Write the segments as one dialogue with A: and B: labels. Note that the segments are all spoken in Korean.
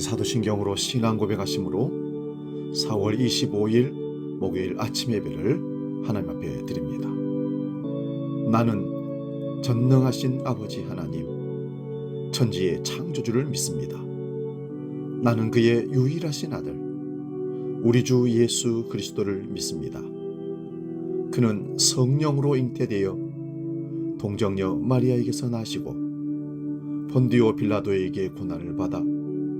A: 사도신경으로 신앙 고백하심으로 4월 25일 목요일 아침 예배를 하나님 앞에 드립니다. 나는 전능하신 아버지 하나님, 천지의 창조주를 믿습니다. 나는 그의 유일하신 아들, 우리 주 예수 그리스도를 믿습니다. 그는 성령으로 잉태되어 동정녀 마리아에게서 나시고 본디오 빌라도에게 고난을 받아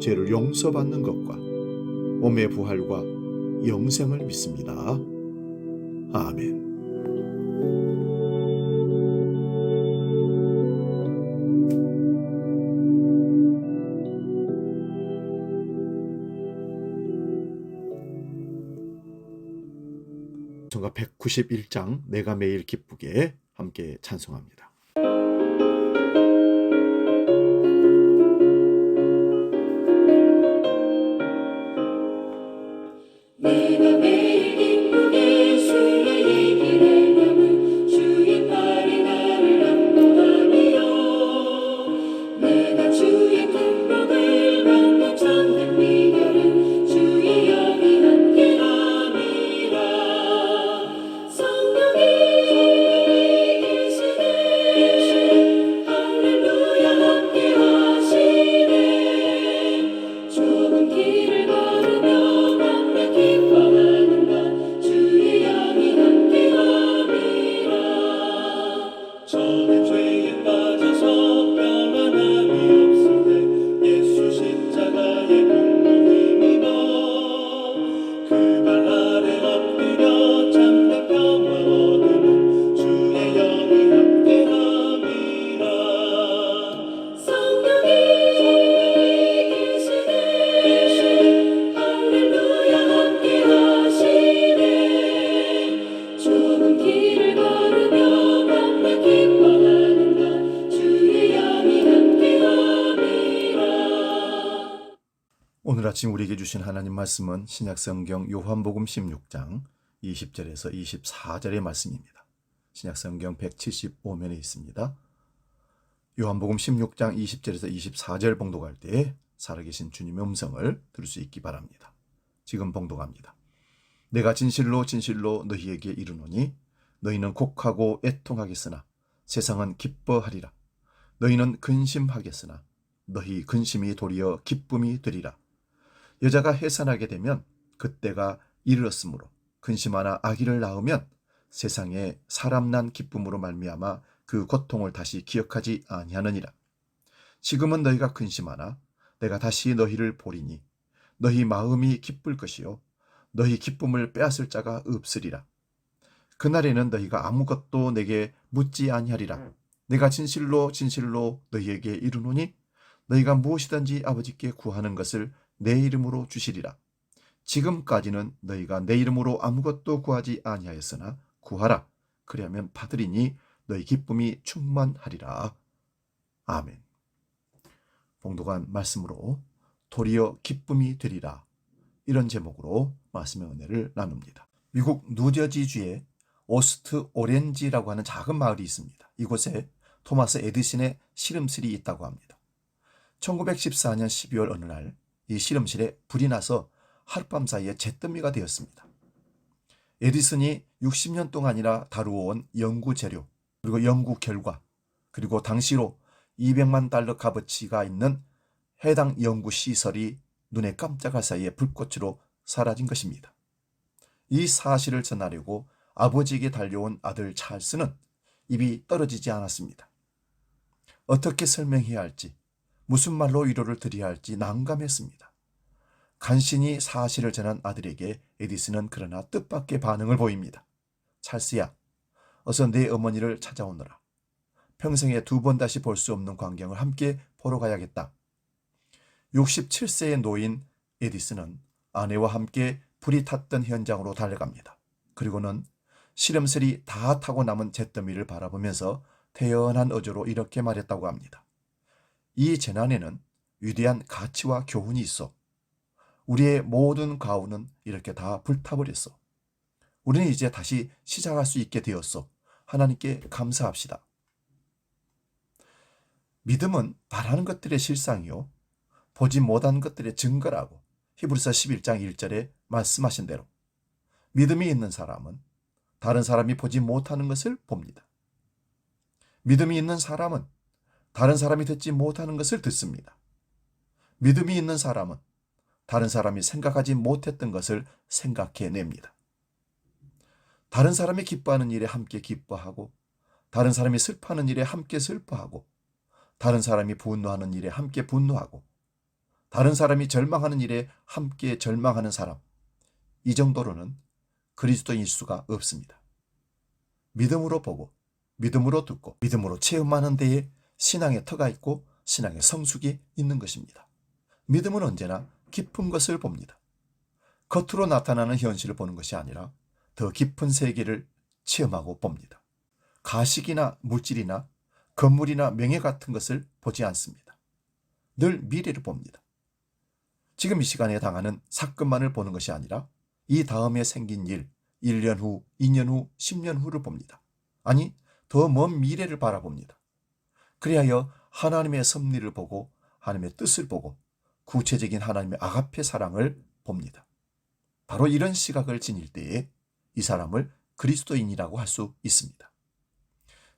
A: 죄를 용서받는 것과 몸의 부활과 영생을 믿습니다. 아멘. 전가 191장 내가 매일 기쁘게 함께 찬송합니다. 아침 우리에게 주신 하나님 말씀은 신약성경 요한복음 16장 20절에서 24절의 말씀입니다. 신약성경 175면에 있습니다. 요한복음 16장 20절에서 24절 봉독할 때 살아계신 주님의 음성을 들을 수 있기 바랍니다. 지금 봉독합니다. 내가 진실로 진실로 너희에게 이르노니 너희는 곡하고 애통하겠으나 세상은 기뻐하리라. 너희는 근심하겠으나 너희 근심이 도리어 기쁨이 되리라. 여자가 해산하게 되면 그때가 이르렀으므로 근심하나 아기를 낳으면 세상에 사람 난 기쁨으로 말미암아 그 고통을 다시 기억하지 아니하느니라. 지금은 너희가 근심하나 내가 다시 너희를 보리니 너희 마음이 기쁠 것이요 너희 기쁨을 빼앗을 자가 없으리라. 그날에는 너희가 아무것도 내게 묻지 아니하리라. 내가 진실로 진실로 너희에게 이르노니 너희가 무엇이든지 아버지께 구하는 것을 내 이름으로 주시리라. 지금까지는 너희가 내 이름으로 아무것도 구하지 아니하였으나 구하라. 그리하면 받으리니 너희 기쁨이 충만하리라. 아멘. 봉독한 말씀으로 도리어 기쁨이 되리라. 이런 제목으로 말씀의 은혜를 나눕니다. 미국 누저지주의 오스트 오렌지라고 하는 작은 마을이 있습니다. 이곳에 토마스 에디슨의 실험실이 있다고 합니다. 1914년 12월 어느 날 이 실험실에 불이 나서 하룻밤 사이에 잿더미가 되었습니다. 에디슨이 60년 동안이나 다루어온 연구 재료, 그리고 연구 결과, 그리고 당시로 200만 달러 값어치가 있는 해당 연구 시설이 눈에 깜짝할 사이에 불꽃으로 사라진 것입니다. 이 사실을 전하려고 아버지에게 달려온 아들 찰스는 입이 떨어지지 않았습니다. 어떻게 설명해야 할지, 무슨 말로 위로를 드려야 할지 난감했습니다. 간신히 사실을 전한 아들에게 에디슨은 그러나 뜻밖의 반응을 보입니다. 찰스야, 어서 내 어머니를 찾아오너라. 평생에 두 번 다시 볼 수 없는 광경을 함께 보러 가야겠다. 67세의 노인 에디슨은 아내와 함께 불이 탔던 현장으로 달려갑니다. 그리고는 실험셀이 다 타고 남은 잿더미를 바라보면서 태연한 어조로 이렇게 말했다고 합니다. 이 재난에는 위대한 가치와 교훈이 있어. 우리의 모든 가훈은 이렇게 다 불타버렸어. 우리는 이제 다시 시작할 수 있게 되었어. 하나님께 감사합시다. 믿음은 바라는 것들의 실상이요. 보지 못한 것들의 증거라고 히브리서 11장 1절에 말씀하신 대로 믿음이 있는 사람은 다른 사람이 보지 못하는 것을 봅니다. 믿음이 있는 사람은 다른 사람이 듣지 못하는 것을 듣습니다. 믿음이 있는 사람은 다른 사람이 생각하지 못했던 것을 생각해냅니다. 다른 사람이 기뻐하는 일에 함께 기뻐하고 다른 사람이 슬퍼하는 일에 함께 슬퍼하고 다른 사람이 분노하는 일에 함께 분노하고 다른 사람이 절망하는 일에 함께 절망하는 사람 이 정도로는 그리스도인 수가 없습니다. 믿음으로 보고 믿음으로 듣고 믿음으로 체험하는 데에 신앙의 터가 있고 신앙의 성숙이 있는 것입니다. 믿음은 언제나 깊은 것을 봅니다. 겉으로 나타나는 현실을 보는 것이 아니라 더 깊은 세계를 체험하고 봅니다. 가식이나 물질이나 건물이나 명예 같은 것을 보지 않습니다. 늘 미래를 봅니다. 지금 이 시간에 당하는 사건만을 보는 것이 아니라 이 다음에 생긴 일, 1년 후, 2년 후, 10년 후를 봅니다. 아니, 더 먼 미래를 바라봅니다. 그리하여 하나님의 섭리를 보고 하나님의 뜻을 보고 구체적인 하나님의 아가페 사랑을 봅니다. 바로 이런 시각을 지닐 때에 이 사람을 그리스도인이라고 할 수 있습니다.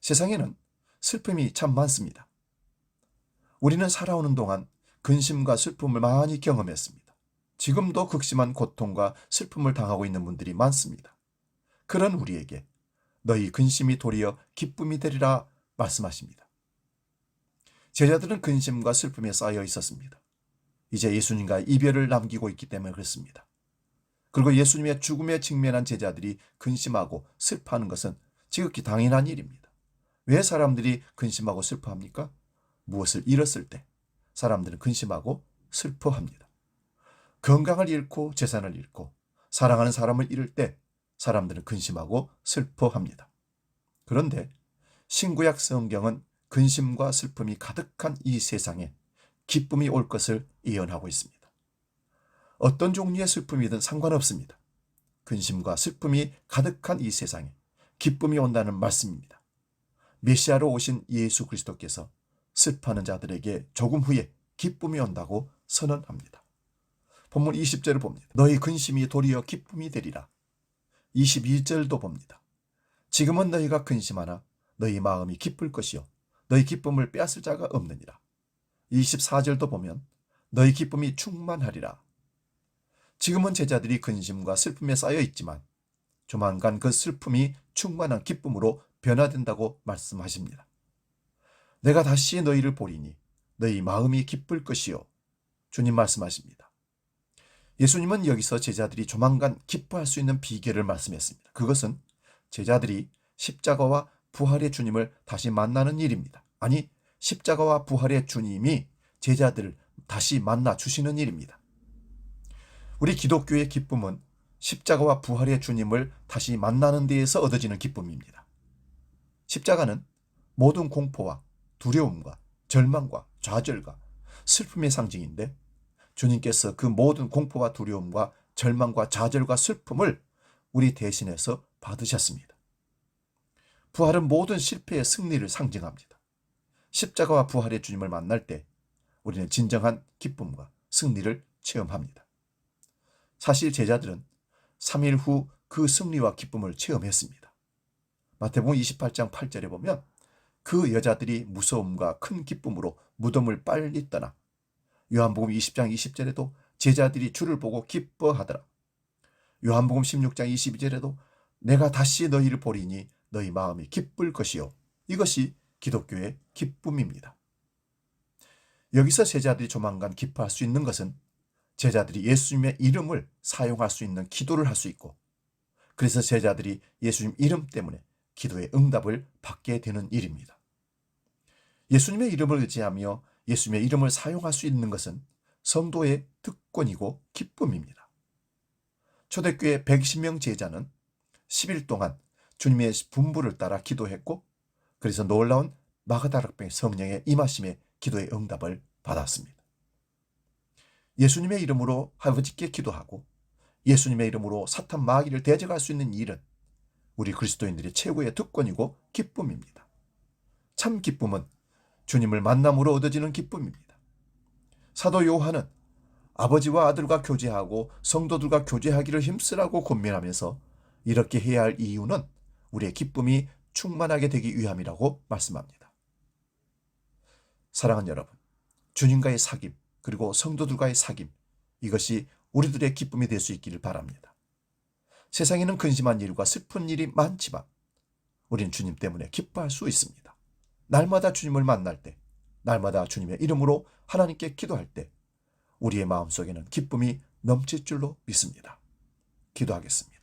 A: 세상에는 슬픔이 참 많습니다. 우리는 살아오는 동안 근심과 슬픔을 많이 경험했습니다. 지금도 극심한 고통과 슬픔을 당하고 있는 분들이 많습니다. 그런 우리에게 너희 근심이 도리어 기쁨이 되리라 말씀하십니다. 제자들은 근심과 슬픔에 쌓여 있었습니다. 이제 예수님과 이별을 남기고 있기 때문에 그렇습니다. 그리고 예수님의 죽음에 직면한 제자들이 근심하고 슬퍼하는 것은 지극히 당연한 일입니다. 왜 사람들이 근심하고 슬퍼합니까? 무엇을 잃었을 때 사람들은 근심하고 슬퍼합니다. 건강을 잃고 재산을 잃고 사랑하는 사람을 잃을 때 사람들은 근심하고 슬퍼합니다. 그런데 신구약 성경은 근심과 슬픔이 가득한 이 세상에 기쁨이 올 것을 예언하고 있습니다. 어떤 종류의 슬픔이든 상관없습니다. 근심과 슬픔이 가득한 이 세상에 기쁨이 온다는 말씀입니다. 메시아로 오신 예수 그리스도께서 슬퍼하는 자들에게 조금 후에 기쁨이 온다고 선언합니다. 본문 20절을 봅니다. 너희 근심이 도리어 기쁨이 되리라. 22절도 봅니다. 지금은 너희가 근심하나 너희 마음이 기쁠 것이요 너희 기쁨을 빼앗을 자가 없느니라. 24절도 보면 너희 기쁨이 충만하리라. 지금은 제자들이 근심과 슬픔에 쌓여 있지만 조만간 그 슬픔이 충만한 기쁨으로 변화된다고 말씀하십니다. 내가 다시 너희를 보리니 너희 마음이 기쁠 것이요. 주님 말씀하십니다. 예수님은 여기서 제자들이 조만간 기뻐할 수 있는 비결을 말씀했습니다. 그것은 제자들이 십자가와 부활의 주님을 다시 만나는 일입니다. 아니, 십자가와 부활의 주님이 제자들을 다시 만나 주시는 일입니다. 우리 기독교의 기쁨은 십자가와 부활의 주님을 다시 만나는 데에서 얻어지는 기쁨입니다. 십자가는 모든 공포와 두려움과 절망과 좌절과 슬픔의 상징인데 주님께서 그 모든 공포와 두려움과 절망과 좌절과 슬픔을 우리 대신해서 받으셨습니다. 부활은 모든 실패의 승리를 상징합니다. 십자가와 부활의 주님을 만날 때 우리는 진정한 기쁨과 승리를 체험합니다. 사실 제자들은 3일 후 그 승리와 기쁨을 체험했습니다. 마태복음 28장 8절에 보면 그 여자들이 무서움과 큰 기쁨으로 무덤을 빨리 떠나 요한복음 20장 20절에도 제자들이 주를 보고 기뻐하더라. 요한복음 16장 22절에도 내가 다시 너희를 보리니 너희 마음이 기쁠 것이요. 이것이 기독교의 기쁨입니다. 여기서 제자들이 조만간 기뻐할 수 있는 것은 제자들이 예수님의 이름을 사용할 수 있는 기도를 할 수 있고 그래서 제자들이 예수님 이름 때문에 기도의 응답을 받게 되는 일입니다. 예수님의 이름을 의지하며 예수님의 이름을 사용할 수 있는 것은 성도의 특권이고 기쁨입니다. 초대교회 110명 제자는 10일 동안 주님의 분부를 따라 기도했고 그래서 놀라운 마가다락병 성령의 임하심의 기도의 응답을 받았습니다. 예수님의 이름으로 아버지께 기도하고 예수님의 이름으로 사탄 마귀를 대적할 수 있는 일은 우리 그리스도인들의 최고의 특권이고 기쁨입니다. 참 기쁨은 주님을 만남으로 얻어지는 기쁨입니다. 사도 요한은 아버지와 아들과 교제하고 성도들과 교제하기를 힘쓰라고 권면하면서 이렇게 해야 할 이유는 우리의 기쁨이 충만하게 되기 위함이라고 말씀합니다. 사랑하는 여러분, 주님과의 사귐 그리고 성도들과의 사귐 이것이 우리들의 기쁨이 될 수 있기를 바랍니다. 세상에는 근심한 일과 슬픈 일이 많지만 우리는 주님 때문에 기뻐할 수 있습니다. 날마다 주님을 만날 때, 날마다 주님의 이름으로 하나님께 기도할 때 우리의 마음속에는 기쁨이 넘칠 줄로 믿습니다. 기도하겠습니다.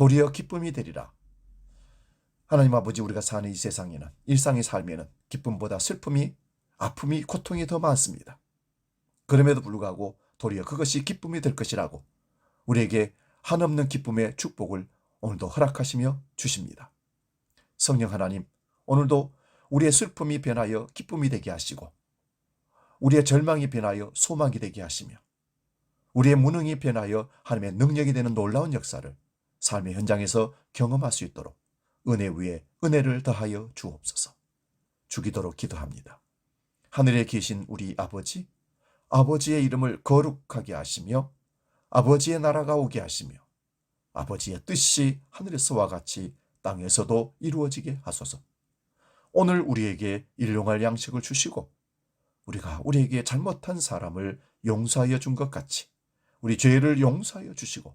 A: 도리어 기쁨이 되리라. 하나님 아버지 우리가 사는 이 세상에는 일상의 삶에는 기쁨보다 슬픔이 아픔이 고통이 더 많습니다. 그럼에도 불구하고 도리어 그것이 기쁨이 될 것이라고 우리에게 한없는 기쁨의 축복을 오늘도 허락하시며 주십니다. 성령 하나님, 오늘도 우리의 슬픔이 변하여 기쁨이 되게 하시고 우리의 절망이 변하여 소망이 되게 하시며 우리의 무능이 변하여 하나님의 능력이 되는 놀라운 역사를 삶의 현장에서 경험할 수 있도록 은혜 위에 은혜를 더하여 주옵소서. 주기도록 기도합니다. 하늘에 계신 우리 아버지, 아버지의 이름을 거룩하게 하시며 아버지의 나라가 오게 하시며 아버지의 뜻이 하늘에서와 같이 땅에서도 이루어지게 하소서. 오늘 우리에게 일용할 양식을 주시고 우리가 우리에게 잘못한 사람을 용서하여 준 것 같이 우리 죄를 용서하여 주시고